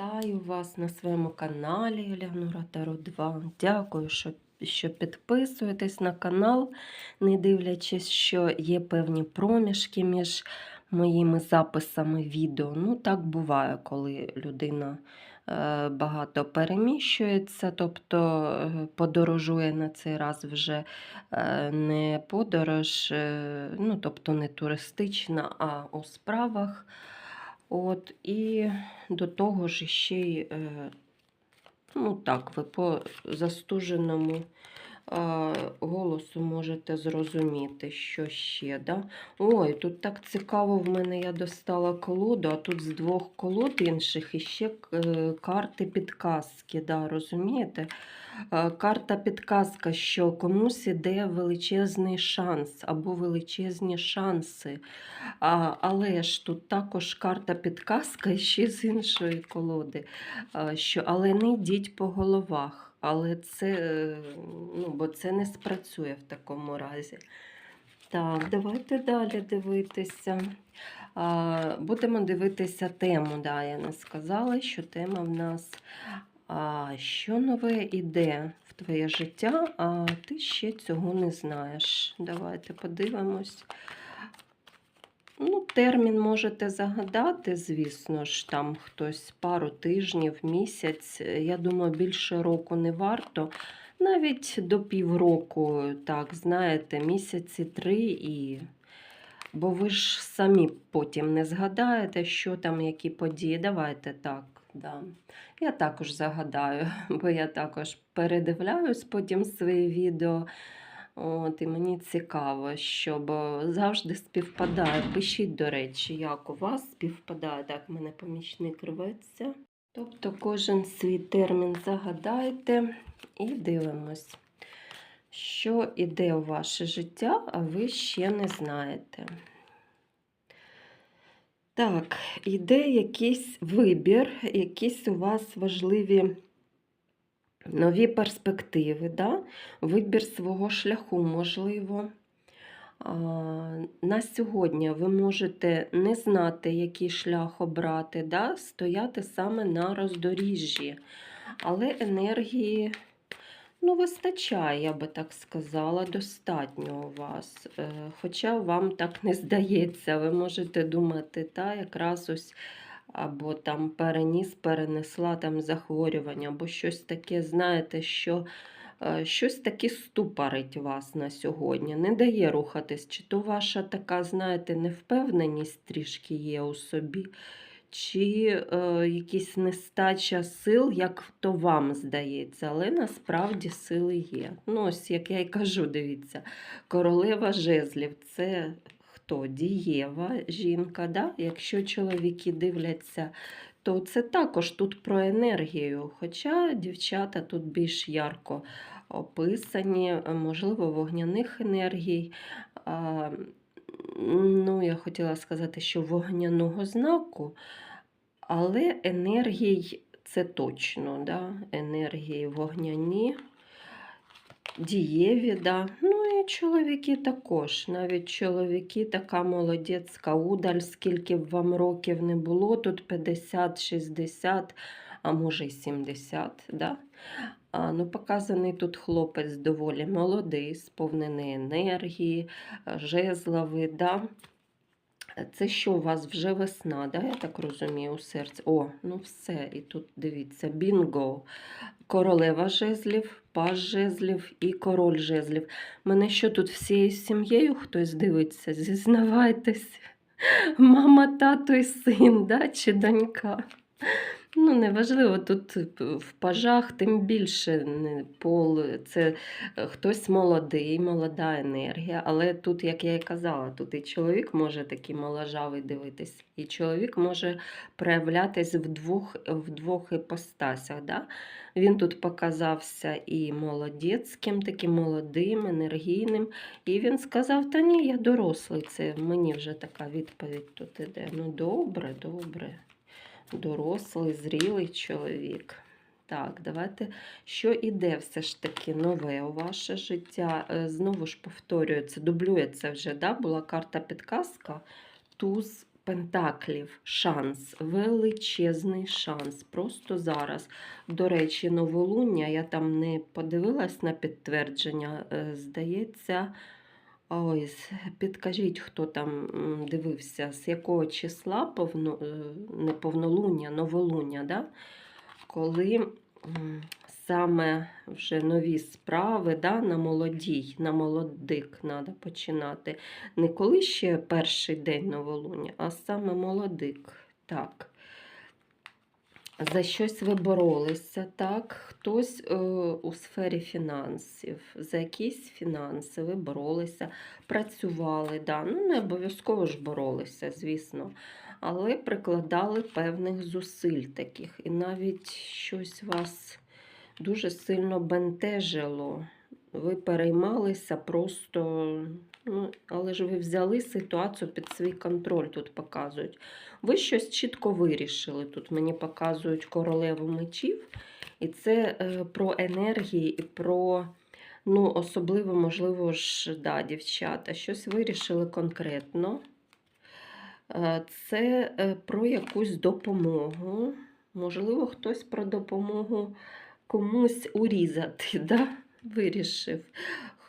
Вітаю вас на своєму каналі Елеонора Таро 2. Дякую, що, що підписуєтесь на канал, не дивлячись, що є певні проміжки між моїми записами відео. Ну, так буває, коли людина е, багато переміщується, тобто е, подорожує на цей раз вже е, не подорож, ну, тобто не туристична, а у справах. От, і до того ж ще й, е, ну так, ви по застуженому голосу можете зрозуміти, що ще. Да? Ой, тут так цікаво, в мене я достала колоду, а тут з двох колод інших іще е, карти підказки. Да, розумієте? Е, Карта підказка, що комусь іде величезний шанс або величезні шанси. Але ж тут також карта підказка ще з іншої колоди, що але не йдіть по головах. Але це, е, ну, бо це не спрацює в такому разі. Так, давайте далі дивитися. А, будемо дивитися тему. Да, я не сказала, що тема в нас а, що нове іде в твоє життя, а ти ще цього не знаєш. Давайте подивимось. Ну, термін можете загадати, звісно ж, там хтось пару тижнів, місяць. Я думаю, більше року не варто. Навіть до півроку, так, знаєте, місяці три і. Бо ви ж самі потім не згадаєте, що там, які події. Давайте так. Да. Я також загадаю, бо я також передивляюсь потім свої відео. От, і мені цікаво, щоб завжди співпадає. Пишіть, до речі, як у вас співпадає. Так, в мене помічник рветься. Тобто кожен свій термін загадайте і дивимось, що іде у ваше життя, а ви ще не знаєте. Так, іде якийсь вибір, якісь у вас важливі нові перспективи, да? вибір свого шляху, можливо. На сьогодні ви можете не знати, який шлях обрати, да? стояти саме на роздоріжжі. Але енергії ну, вистачає, я би так сказала, достатньо у вас. Е, Хоча вам так не здається, ви можете думати, та якраз ось або там переніс, перенесла там захворювання, або щось таке, знаєте, що е, щось таке ступорить вас на сьогодні, не дає рухатись, чи то ваша така, знаєте, невпевненість трішки є у собі, чи е, якась нестача сил, як то вам здається, але насправді сили є. Ну, ось, як я й кажу, дивіться, королева жезлів це хто? Дієва жінка. Да? Якщо чоловіки дивляться, то це також тут про енергію. Хоча дівчата тут більш ярко описані, можливо, вогняних енергій. Ну, я хотіла сказати, що вогняного знаку, але енергій це точно, да? енергії вогняні, дієві, да? ну і чоловіки також. Навіть чоловіки така молодецька удаль, скільки б вам років не було, тут 50, 60, а може й 70. Да? А, ну, Показаний тут хлопець доволі молодий, сповнений енергії, жезловий. Да? Це що у вас вже весна, да? я так розумію, у серці. О, ну все. І тут дивіться, бінго. Королева жезлів, паж жезлів і король жезлів. Мене що тут всією сім'єю хтось дивиться? Зізнавайтесь. Мама, тато і син, да? чи донька? Ну, неважливо, тут в пажах тим більше пол, це е, хтось молодий, молода енергія. Але тут, як я і казала, тут і чоловік може такий моложавий дивитись, і чоловік може проявлятись в двох, в двох іпостасях. Да? Він тут показався і молодецьким, таким молодим, енергійним. І він сказав: Та ні, я дорослий. Це мені вже така відповідь тут іде. Ну, добре, добре дорослий, зрілий чоловік. Так, давайте, що іде все ж таки нове у ваше життя. Е, Знову ж повторюється, дублюється вже, да? була карта підказка, туз Пентаклів шанс, величезний шанс. Просто зараз. До речі, новолуння, я там не подивилась на підтвердження, е, здається. Ой, підкажіть, хто там дивився, з якого числа повно, е, не повнолуння, новолуння, да? коли саме вже нові справи да, на молодій, на молодик треба починати. Не коли ще перший день новолуння, а саме молодик. Так. За щось ви боролися, так? Хтось е, у сфері фінансів, за якісь фінанси ви боролися, працювали, да. ну не обов'язково ж боролися, звісно, але прикладали певних зусиль таких. І навіть щось вас дуже сильно бентежило. Ви переймалися просто, ну, але ж ви взяли ситуацію під свій контроль, тут показують. Ви щось чітко вирішили. Тут мені показують королеву мечів. І це е, про енергії і про, ну, особливо, можливо ж, да, дівчата, щось вирішили конкретно. Е, Це е, про якусь допомогу. Можливо, хтось про допомогу комусь урізати, да? вирішив.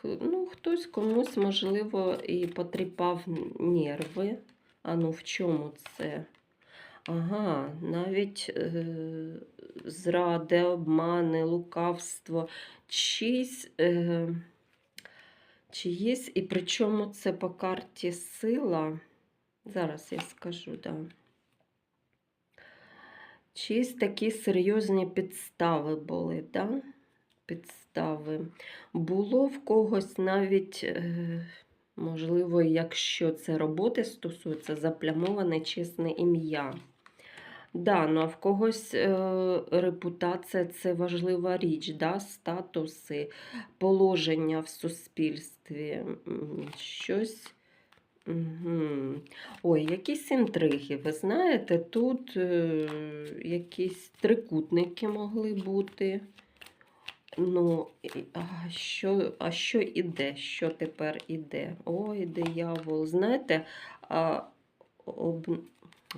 Ну, хтось комусь, можливо, і потріпав нерви. А ну в чому це? Ага, навіть е, зради, обмани, лукавство, чиїсь, е, чиїсь, і причому це по карті сила. Зараз я скажу, да. Чиїсь такі серйозні підстави були, да? Підстави. Було в когось навіть, е, можливо, якщо це роботи стосується, заплямоване чесне ім'я. Да, ну а в когось е, репутація це важлива річ, да? статуси, положення в суспільстві, щось. Угу. Ой, якісь інтриги. Ви знаєте, тут е, якісь трикутники могли бути. Ну, а що, а що іде? Що тепер іде? Ой, диявол. Знаєте, а, об,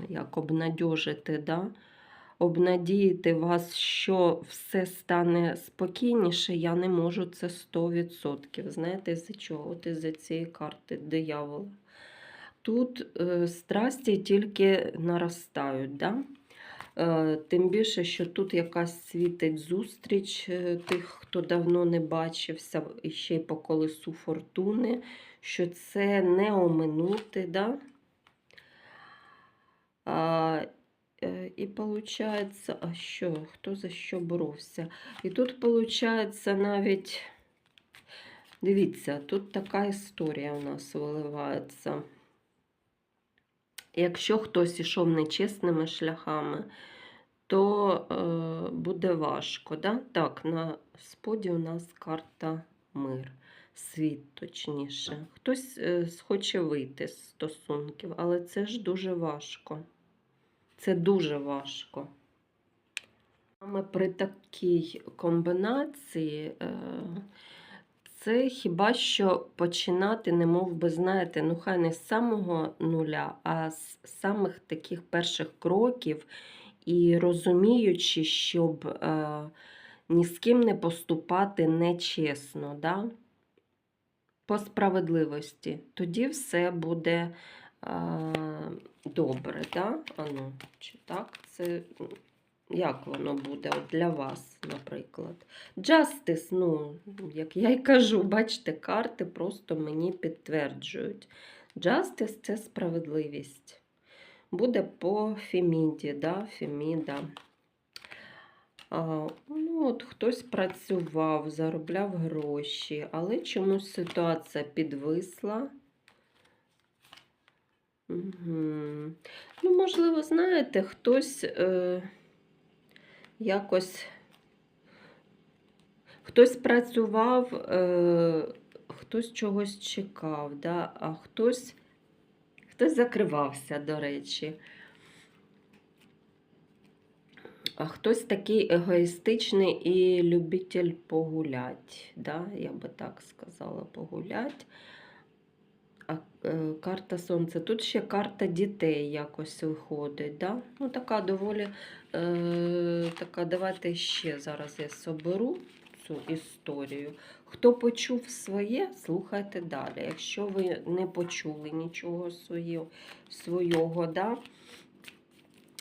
як обнадьожити, да? обнадіяти вас, що все стане спокійніше, я не можу це 100%. Знаєте, з-за чого? От із-за цієї карти диявола. Тут е, страсті тільки наростають. Да? Е, Тим більше, що тут якась світить зустріч е, тих, хто давно не бачився, і ще й по колесу фортуни, що це не оминути. Да? А, е, і виходить, а що? Хто за що боровся? І тут, виходить, навіть, дивіться, тут така історія у нас виливається. Якщо хтось ішов нечесними шляхами, то е, буде важко. Да? Так, на споді у нас карта мир, світ точніше. Хтось е, хоче вийти з стосунків, але це ж дуже важко. Це дуже важко. Саме при такій комбінації е, це хіба що починати, не мов би, знаєте, ну хай не з самого нуля, а з самих таких перших кроків і розуміючи, щоб е, ні з ким не поступати нечесно, да? по справедливості. Тоді все буде е, добре. Да? Ану, чи так? Це як воно буде от для вас, наприклад? Justice, ну, як я й кажу, бачите, карти просто мені підтверджують. Justice – це справедливість. Буде по Феміді, да? Феміда. А, ну, от хтось працював, заробляв гроші, але чомусь ситуація підвисла. Угу. Ну, можливо, знаєте, хтось е, якось хтось працював, е, хтось чогось чекав, да? а хтось, хтось закривався, до речі. А хтось такий егоїстичний і любитель погулять, да? я би так сказала, погулять. Е, карта сонця. Тут ще карта дітей якось виходить. Да? Ну, така доволі е, така, давайте ще зараз я соберу цю історію. Хто почув своє, слухайте далі. Якщо ви не почули нічого своє, свого, да?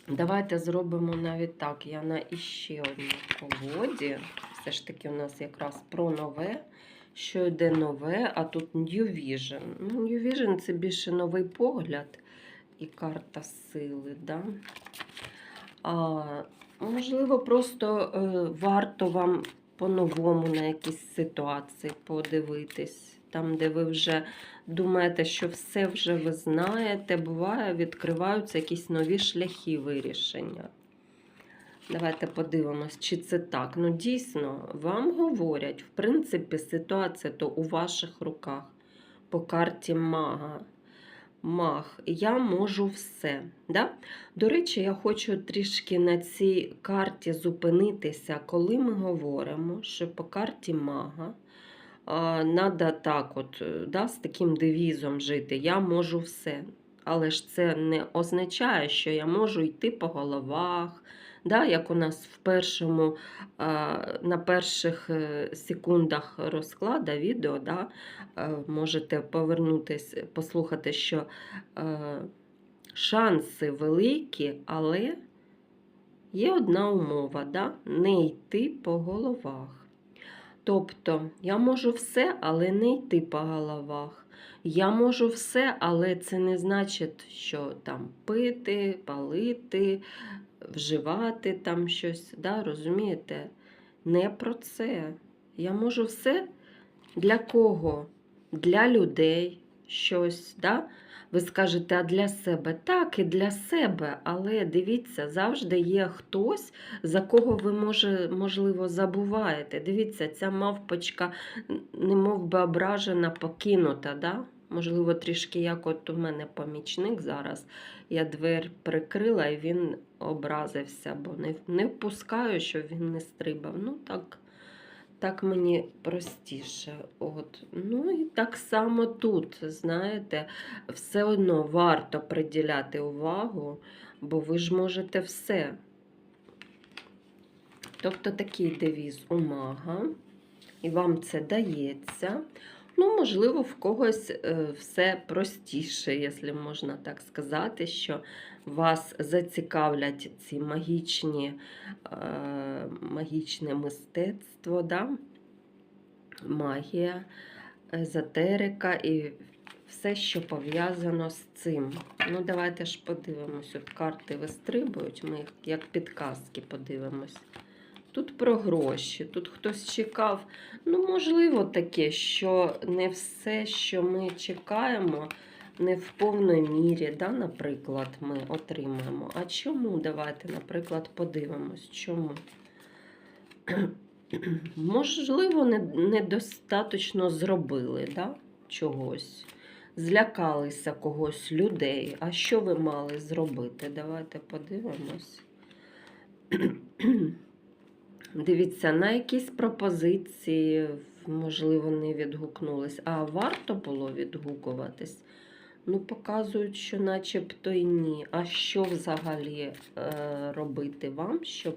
давайте зробимо навіть так. Я на іще одній колоді. Все ж таки, у нас якраз про нове. Що йде нове, а тут New Vision. Ну, New Vision це більше новий погляд і карта сили. Да? А, можливо, просто е, варто вам по-новому на якісь ситуації подивитись. Там, де ви вже думаєте, що все вже ви знаєте, буває, відкриваються якісь нові шляхи вирішення. Давайте подивимось, чи це так. Ну, дійсно, вам говорять, в принципі, ситуація то у ваших руках. По карті мага. Маг, я можу все. Да? До речі, я хочу трішки на цій карті зупинитися, коли ми говоримо, що по карті мага треба так, от, да, з таким девізом жити. Я можу все. Але ж це не означає, що я можу йти по головах, да, як у нас в першому, на перших е, секундах розклада відео, да, е, можете повернутись, послухати, що е, шанси великі, але є одна умова, да, не йти по головах. Тобто я можу все, але не йти по головах. Я можу все, але це не значить, що там пити, палити, вживати там щось. Да, Розумієте? Не про це. Я можу все для кого? Для людей щось. Да? Ви скажете, а для себе? Так, і для себе, але дивіться, завжди є хтось, за кого ви, може, можливо, забуваєте. Дивіться, ця мавпочка не мов би ображена, покинута. Да? Можливо, трішки як от у мене помічник зараз. Я двері прикрила і він образився, бо не, не впускаю, щоб він не стрибав. Ну, так, так мені простіше. От. Ну і так само тут, знаєте, все одно варто приділяти увагу, бо ви ж можете все. Тобто такий девіз у мага, і вам це дається. Ну, можливо, в когось е, все простіше, якщо можна так сказати, що вас зацікавлять ці магічні, е, магічне мистецтво, да? магія, езотерика і все, що пов'язано з цим. Ну, давайте ж подивимось. От карти вистрибують, ми їх як підказки подивимось. Тут про гроші, тут хтось чекав. Ну, можливо, таке, що не все, що ми чекаємо, не в повній мірі, да, наприклад, ми отримаємо. А чому? Давайте, наприклад, подивимось, чому. Можливо, недостатньо не зробили да, чогось. Злякалися когось людей. А що ви мали зробити? Давайте подивимось. Дивіться, на якісь пропозиції, можливо, не відгукнулись, а варто було відгукуватись. Ну, показують, що начебто і ні. А що взагалі е, робити вам, щоб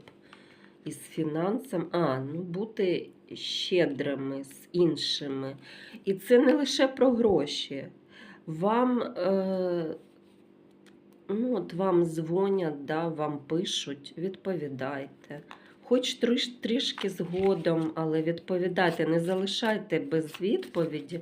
із фінансом, а, ну, бути щедрими з іншими. І це не лише про гроші. Вам, е, ну, от вам дзвонять, да, вам пишуть, відповідайте. Хоч триш, трішки згодом, але відповідайте, не залишайте без відповіді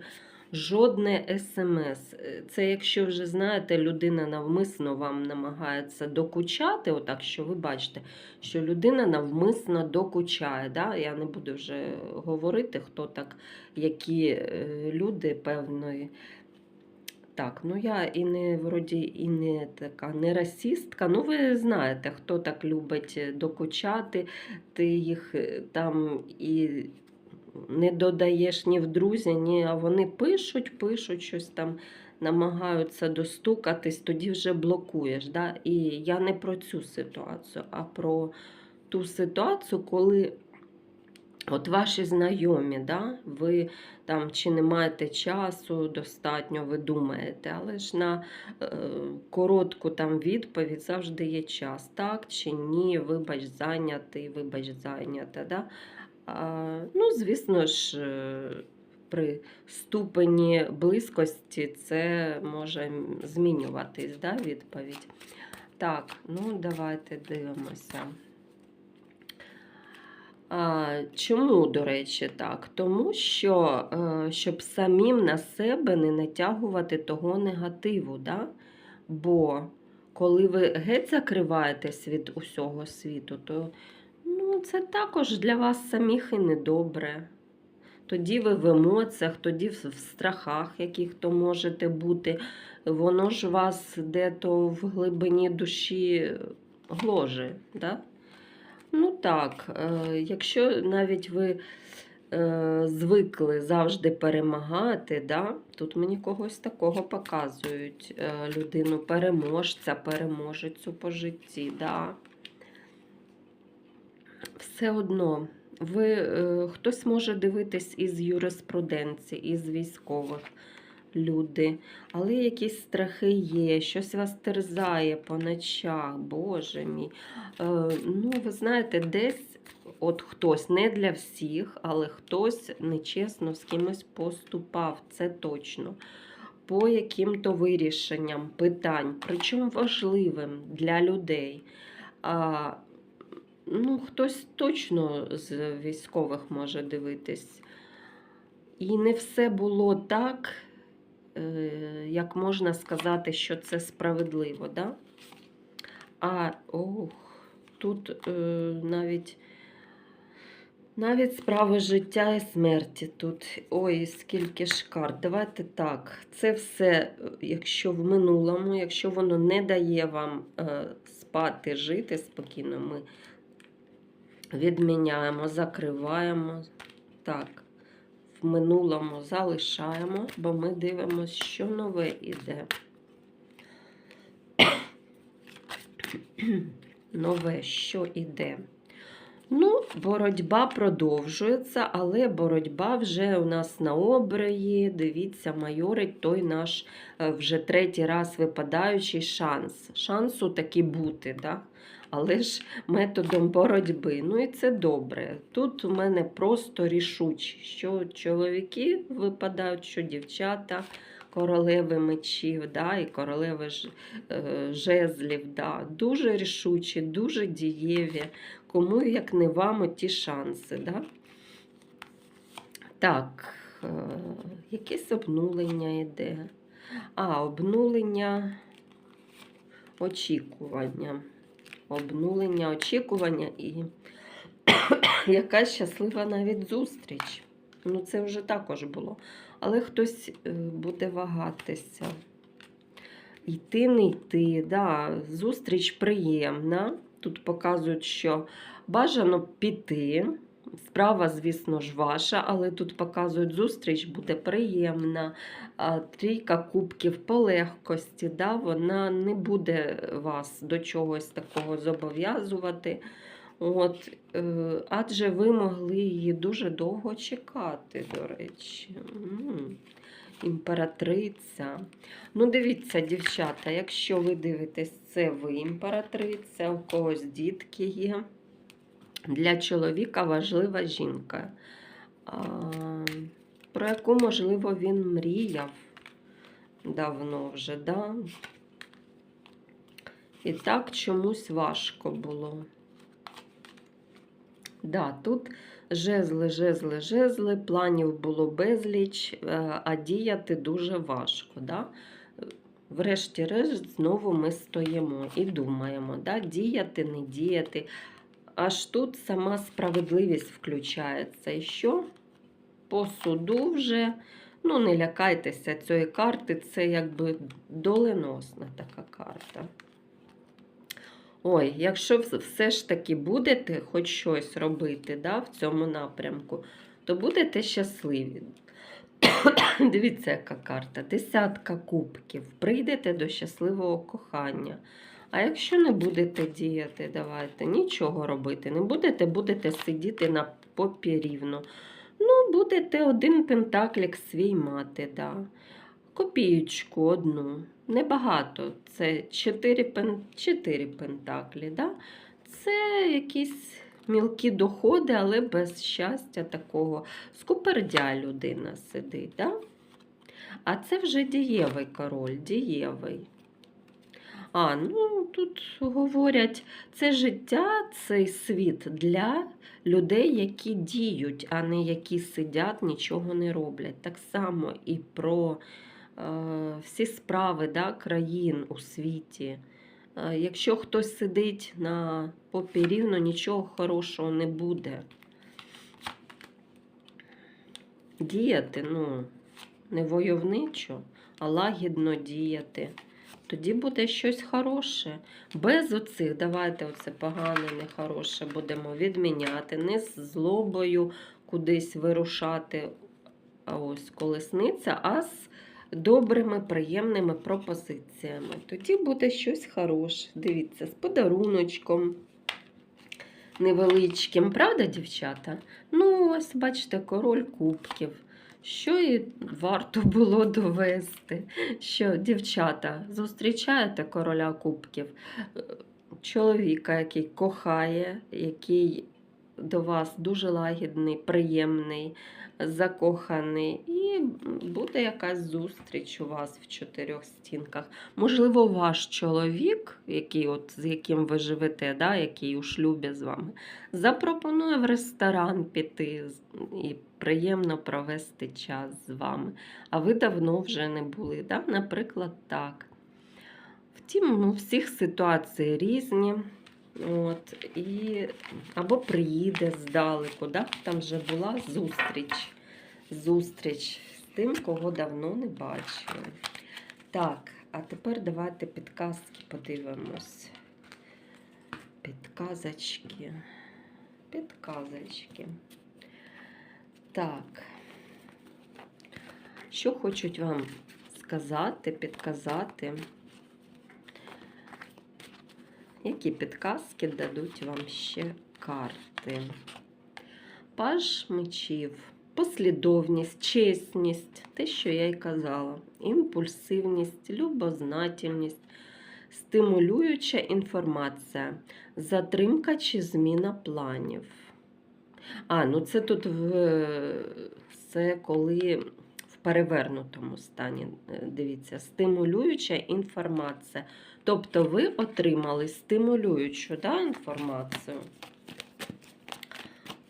жодне смс. Це якщо вже знаєте, людина навмисно вам намагається докучати, отак що ви бачите, що людина навмисно докучає. Да? Я не буду вже говорити, хто так, які е, люди певної. Так, ну я і не вроді і не така не расістка. Ну, ви знаєте, хто так любить докучати, ти їх е, там і не додаєш ні в друзі, ні, а вони пишуть, пишуть щось там, намагаються достукатись, тоді вже блокуєш. Да? І я не про цю ситуацію, а про ту ситуацію, коли От ваші знайомі, да? ви там чи не маєте часу достатньо, ви думаєте, але ж на е, коротку там відповідь завжди є час. Так чи ні, вибач, зайнятий, вибач, зайнята. Да? А, ну, звісно ж, е, при ступені близькості це може змінюватись, да, відповідь. Так, ну давайте дивимося. Чому, до речі, так? Тому що, е, щоб самим на себе не натягувати того негативу. Да? Бо коли ви геть закриваєтесь від усього світу, то ну, це також для вас самих і недобре. Тоді ви в емоціях, тоді в страхах, яких то можете бути. Воно ж вас де-то в глибині душі гложе. Да? Ну так, е, якщо навіть ви е, звикли завжди перемагати, да? тут мені когось такого показують, е, людину переможця, переможецю по житті. Да? Все одно, ви, хтось може дивитись із юриспруденції, із військових люди, але якісь страхи є, щось вас терзає по ночах, Боже мій. Е, ну, ви знаєте, десь от хтось не для всіх, але хтось нечесно з кимось поступав, це точно. По яким-то вирішенням питань, причому важливим для людей. А, ну, хтось точно з військових може дивитись. І не все було так, як можна сказати, що це справедливо. Да? А ох, тут е, навіть, навіть справи життя і смерті. Тут ой, скільки ж карт. Давайте так. Це все, е, якщо в минулому, якщо воно не дає вам е, спати, жити спокійно, ми відміняємо, закриваємо. Так, в минулому залишаємо, бо ми дивимося, що нове іде. Нове, що іде. Ну, боротьба продовжується, але боротьба вже у нас на обрії. Дивіться, майорить той наш е, вже третій раз випадаючий шанс. Шансу таки бути, да? Але ж методом боротьби. Ну і це добре. Тут у мене просто рішучі, що чоловіки випадають, що дівчата. Королеви мечів, да, і королеви е, жезлів. Да. Дуже рішучі, дуже дієві. Кому, як не вам, ті шанси. Да? Так, е, якесь обнулення йде. А, обнулення очікування. Обнулення очікування і якась щаслива навіть зустріч. Ну, це вже також було. Але хтось е, буде вагатися. Йти, не йти, да, зустріч приємна. Тут показують, що бажано піти. Справа, звісно ж, ваша, але тут показують, зустріч буде приємна. Трійка кубків по легкості, да, вона не буде вас до чогось такого зобов'язувати. От, е, адже ви могли її дуже довго чекати, до речі. Імператриця. Ну, дивіться, дівчата, якщо ви дивитесь, це ви імператриця, у когось дітки є. Для чоловіка важлива жінка, про яку, можливо, він мріяв давно вже, да? І так чомусь важко було. Да, тут жезли, жезли, жезли, планів було безліч, е, а діяти дуже важко. Да? Врешті-решт, знову ми стоїмо і думаємо, да? діяти, не діяти. Аж тут сама справедливість включається. І що? По суду вже, ну не лякайтеся цієї карти, це якби доленосна така карта. Ой, якщо все ж таки будете хоч щось робити да, в цьому напрямку, то будете щасливі. Дивіться, яка карта. Десятка кубків. Прийдете до щасливого кохання. А якщо не будете діяти, давайте нічого робити. Не будете, будете сидіти на попі рівно. Ну, будете один пентаклік свій мати, да. Копієчку одну. Небагато. Це 4, пен... 4 пентаклі. Да? Це якісь мілкі доходи, але без щастя такого. Скупердя людина сидить. Да? А це вже дієвий король, дієвий. А, ну тут говорять, це життя, цей світ для людей, які діють, а не які сидять, нічого не роблять. Так само і про е, всі справи да, країн у світі. Е, якщо хтось сидить на попі рівно, нічого хорошого не буде. Діяти, ну, не войовничо, а лагідно діяти. Тоді буде щось хороше. Без оцих, давайте оце погане, нехороше будемо відміняти, не з злобою кудись вирушати. Ось колесниця, а з добрими, приємними пропозиціями. Тоді буде щось хороше. Дивіться, з подаруночком невеличким, правда, дівчата? Ну, ось, бачите, король кубків. Що і варто було довести, що дівчата зустрічаєте короля кубків, чоловіка, який кохає, який до вас дуже лагідний, приємний, закоханий, і буде якась зустріч у вас в чотирьох стінках. Можливо, ваш чоловік, який от, з яким ви живете, да, який у шлюбі з вами, запропонує в ресторан піти і приємно провести час з вами. А ви давно вже не були. Да? Наприклад, так. Втім, ну, всіх ситуацій різні. От, і, Або приїде здалеку, да? там вже була зустріч. Зустріч тим, кого давно не бачили. Так, а тепер давайте підказки подивимось. Підказочки. Підказочки. Так. Що хочуть вам сказати, підказати? Які підказки дадуть вам ще карти? Паж мечів, послідовність, чесність, те, що я й казала, імпульсивність, любознательність, стимулююча інформація, затримка чи зміна планів. А, ну це тут в це коли в перевернутому стані. е, Дивіться, стимулююча інформація. Тобто ви отримали стимулюючу да, інформацію.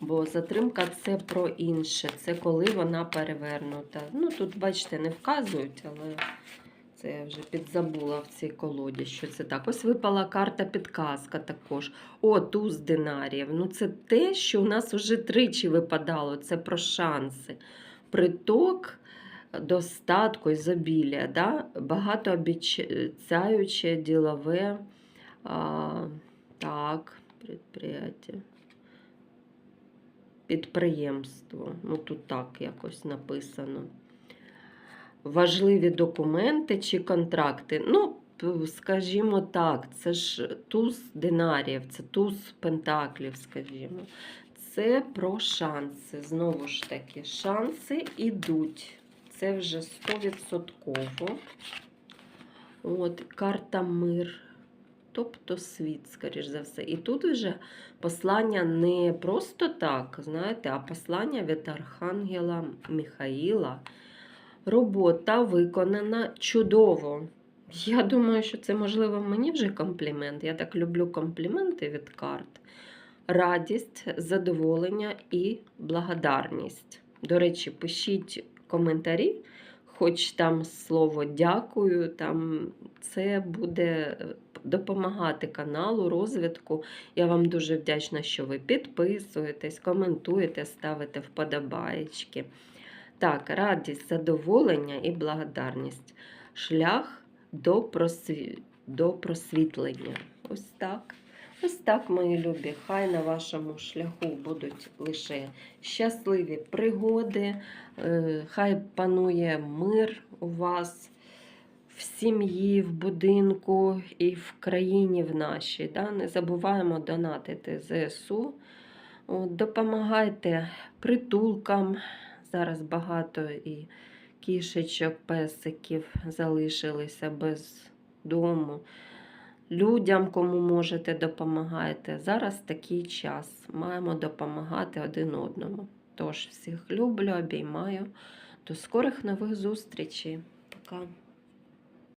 Бо затримка це про інше, це коли вона перевернута. Ну, тут, бачите, не вказують, але це я вже підзабула в цій колоді, що це так. Ось випала карта підказка також. О, туз динарів. Ну, це те, що у нас вже тричі випадало. Це про шанси. Приток достатку, ізобілля, да? багатообіцяюче ділове а, так, предприятие. Підприємство. Ну, тут так якось написано. Важливі документи чи контракти. Ну, скажімо так, це ж туз динарів, це туз пентаклів, скажімо. Це про шанси. Знову ж таки, шанси ідуть. Це вже 100%. От, карта мир. Тобто світ, скоріш за все. І тут вже послання не просто так, знаєте, а послання від Архангела Михаїла. Робота виконана чудово. Я думаю, що це, можливо, мені вже комплімент. Я так люблю компліменти від карт. Радість, задоволення і благодарність. До речі, пишіть коментарі, хоч там слово дякую, там це буде допомагати каналу, розвитку. Я вам дуже вдячна, що ви підписуєтесь, коментуєте, ставите вподобаєчки. Так, радість, задоволення і благодарність. Шлях до, просві... до просвітлення. Ось так. Ось так, мої любі. Хай на вашому шляху будуть лише щасливі пригоди, е, хай панує мир у вас в сім'ї, в будинку і в країні в нашій. Да? Не забуваємо донатити ЗСУ. Допомагайте притулкам. Зараз багато і кішечок, песиків залишилися без дому. Людям, кому можете, допомагати. Зараз такий час. Маємо допомагати один одному. Тож всіх люблю, обіймаю. До скорих нових зустрічей. Пока.